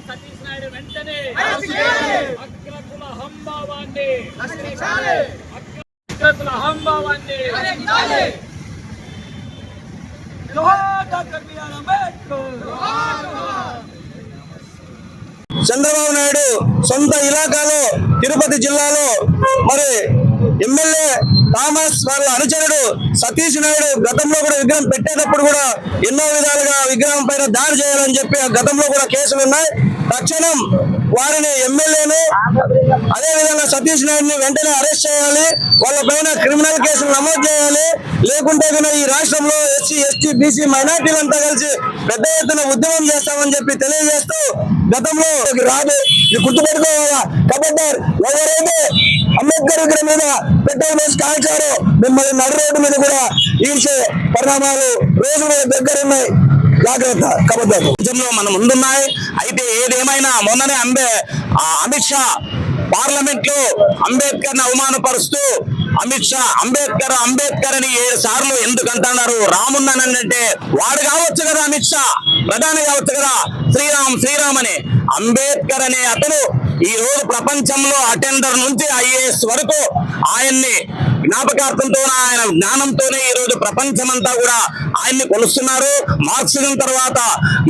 సతీష్ నాయుడు వెంటనే అగ్రకుల హంభావాన్ని అగ్రకుల హంభావాన్ని చంద్రబాబు నాయుడు సొంత ఇలాకాలో తిరుపతి జిల్లాలో మరి ఎమ్మెల్యే థామస్ వాళ్ళ అనుచరుడు సతీష్ నాయుడు గతంలో కూడా విగ్రహం పెట్టేటప్పుడు కూడా ఎన్నో విధాలుగా విగ్రహం పైన దాడి చేయాలని చెప్పి ఆ గతంలో కూడా కేసులు ఉన్నాయి. తక్షణం వారిని ఎమ్మెల్యేను అదే విధంగా సతీష్ నాయుడిని వెంటనే అరెస్ట్ చేయాలి. వాళ్ళ పైన క్రిమినల్ కేసులు నమోదు చేయాలి. లేకుంటే కనుక ఈ రాష్ట్రంలో ఎస్సీ ఎస్టీ బీసీ మైనార్టీలంతా కలిసి పెద్ద ఎత్తున ఉద్యమం చేస్తామని చెప్పి తెలియజేస్తూ గతంలో రాదు గుర్తుపెట్టుకోవాలా? కబడ్డారు ఎవరైతే అంబేద్కర్ మీద పెట్రోల్ వేసి కాల్చారు. మిమ్మల్ని నడు రోడ్డు మీద కూడా ఈడ్చే పరిణామాలు రోజు దగ్గర ఉన్నాయి. జాగ్రత్త కబడ్డారు మన ముందున్నాయి. అయితే ఏదేమైనా మొన్ననే అంబే అమిత్ షా పార్లమెంట్లో అంబేద్కర్ని అవమానపరుస్తూ అమిత్ షా అంబేద్కర్ అంబేద్కర్ అని ఏడు సార్లు ఎందుకు అంటున్నారు? రామున్నానంటే వాడు కావచ్చు కదా అమిత్ షా ప్రధాని కావచ్చు కదా శ్రీరామ్ శ్రీరామ్ అని. అంబేద్కర్ అనే అతను ఈ రోజు ప్రపంచంలో అటెండర్ నుంచి ఐఏఎస్ వరకు ఆయన్ని జ్ఞాపకార్థంతో ఆయన జ్ఞానంతోనే ఈ రోజు ప్రపంచమంతా కూడా ఆయన్ని కొలుస్తున్నారు. మార్క్సిజం తర్వాత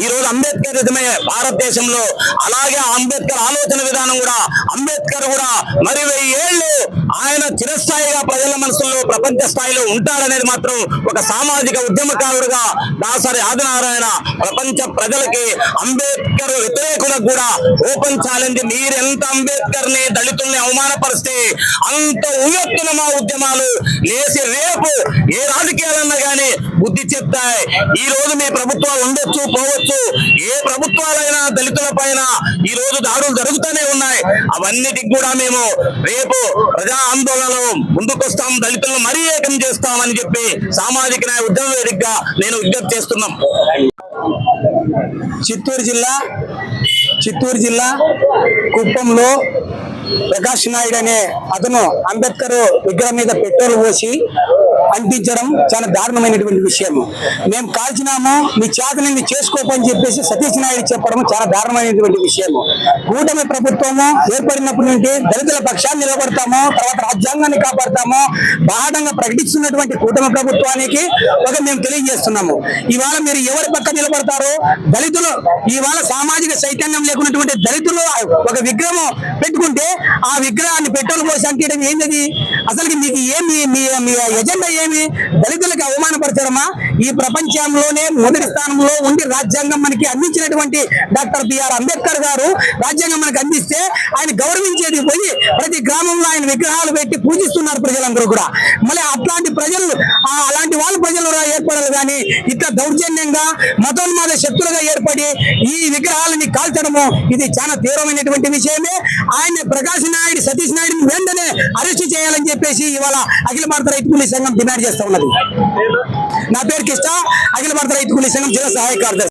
ఈ రోజు అంబేద్కరిజమే భారతదేశంలో. అలాగే ఆ అంబేద్కర్ ఆలోచన విధానం కూడా అంబేద్కర్ కూడా మరి వెయ్యి ఏళ్ళు ఆయన చిరస్థాయిగా ప్రజల మనసుల్లో ప్రపంచ స్థాయిలో ఉంటారనేది మాత్రం ఒక సామాజిక ఉద్యమకారుడుగా దాసరి ఆదినారాయణ ప్రపంచ ప్రజలకి అంబేద్కర్ వ్యతిరేకులకు కూడా ఓపెన్ ఛాలెంజ్. మీరెంత అంబేద్కర్ని దళితుల్ని అవమానపరిస్తే అంత ఉవ్వెత్తున మా ఉద్యమాలు లేసి రేపు ఏ రాజకీయాలన్నా కానీ బుద్ధి చెప్తాయి. ఈ రోజు మీ ప్రభుత్వాలు ఉండొచ్చు పోవచ్చు. ఏ ప్రభుత్వాలైనా దళితుల పైన ఈ రోజు దాడులు జరుగుతూనే ఉన్నాయి. అవన్నిటికి కూడా మేము రేపు ప్రజా ఆందోళనలో ముందుకొస్తాం దళితులను మరీ ఏకం చేస్తామని చెప్పి సామాజిక న్యాయ ఉద్యమ వేదికగా నేను విజ్ఞప్తి చేస్తున్నాం. చిత్తూరు జిల్లా చిత్తూరు జిల్లా కుప్పంలో ప్రకాష్ నాయుడు అనే అతను అంబేద్కర్ విగ్రహం మీద పెట్రోల్ పోసి అంటించడం చాలా దారుణమైనటువంటి విషయం. మేము కాల్చినాము మీ చేతనింది చేసుకోపని చెప్పేసి సతీష్ నాయుడు చెప్పడం చాలా దారుణమైనటువంటి విషయం. కూటమి ప్రభుత్వము ఏర్పడినప్పటి నుండి దళితుల పక్షాన్ని నిలబడతాము తర్వాత రాజ్యాంగాన్ని కాపాడతాము బాహటంగా ప్రకటిస్తున్నటువంటి కూటమి ప్రభుత్వానికి ఒక మేము తెలియజేస్తున్నాము. ఇవాళ మీరు ఎవరి పక్క నిలబడతారో దళితులు ఇవాళ సామాజిక చైతన్యం లేకున్నటువంటి దళితులు ఒక విగ్రహం పెట్టుకుంటే ఆ విగ్రహాన్ని పెట్రోల్ పోసి అంటించడం ఏంది అసలు మీకు ఏమి మీ మీ ఎజెండా ఏమి? దళితులకు అవమానపరచడమా ఈ ప్రపంచంలోనే మొదటి స్థానంలో ఉండి రాజ్యాంగం మనకి అందించినటువంటి డాక్టర్ బిఆర్ అంబేద్కర్ గారు రాజ్యాంగం మనకు అందిస్తే ఆయన గౌరవించేది పోయి ప్రతి గ్రామంలో ఆయన విగ్రహాలు పెట్టి పూజిస్తున్నారు ప్రజలందరూ కూడా. మళ్ళీ అట్లాంటి ప్రజలు ఆ అలాంటి వాళ్ళు ప్రజలు ఏర్పడాలి కానీ ఇట్లా దౌర్జన్యంగా మతోన్మాద శక్తులుగా ఏర్పడి ఈ విగ్రహాలని కాల్చడము ఇది చాలా తీవ్రమైనటువంటి విషయమే. ఆయన ప్రకాశ్ నాయుడు సతీష్ నాయుడుని వెంటనే అరెస్ట్ చేయాలని చెప్పేసి ఇవాళ అఖిల భారత రైతు కూలీ సంఘం డిమాండ్ చేస్తా ఉన్నది. నా పేరు కిష్ట అఖిల భారత రైతు కూలీ సంఘం జిల్లా సహాయ కార్యదర్శి